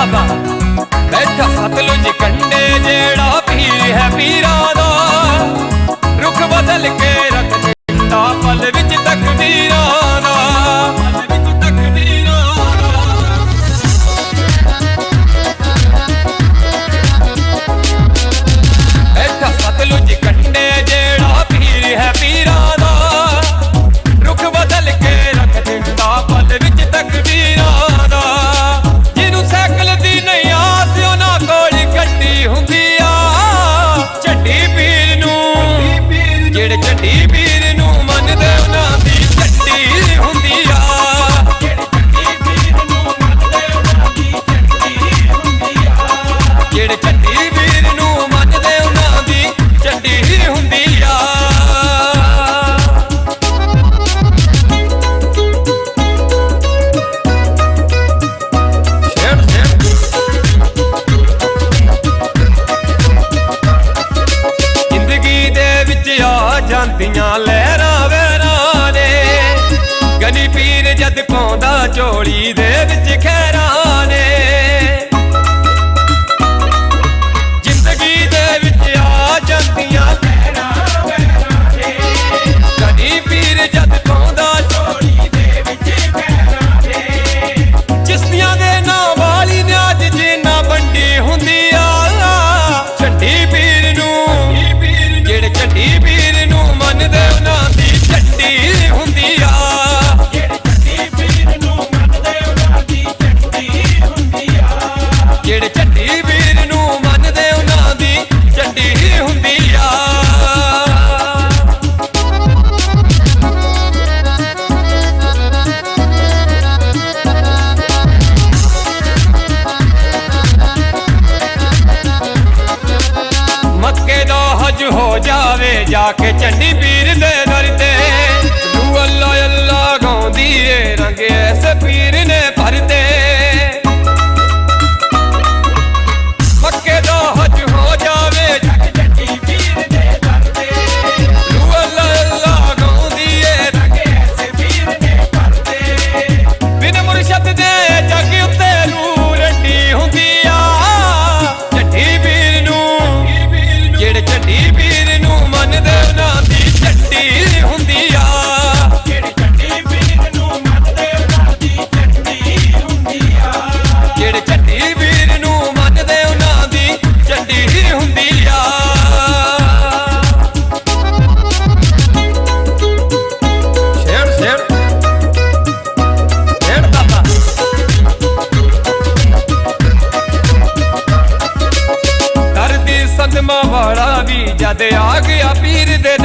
Mustafa ਜਿਹੜੇ ਝੰਡੀ ਵੀ ਦੀਆਂ ਲਹਿਰਾਂ ਵਹਿਰਾਂ ਨੇ। ਗਨੀ ਪੀਰ ਜਦ ਪਾਉਂਦਾ ਚੋਲੀ ਦੇ ਵਿੱਚ ਖੈਰਾ ਨੇ। ਜਾ ਕੇ ਚੰਡੀ ਪੀਰ ਦੇ ਕਰਮਾਂ ਵੀ ਜਦ ਆ ਗਿਆ ਪੀਰ ਦੇ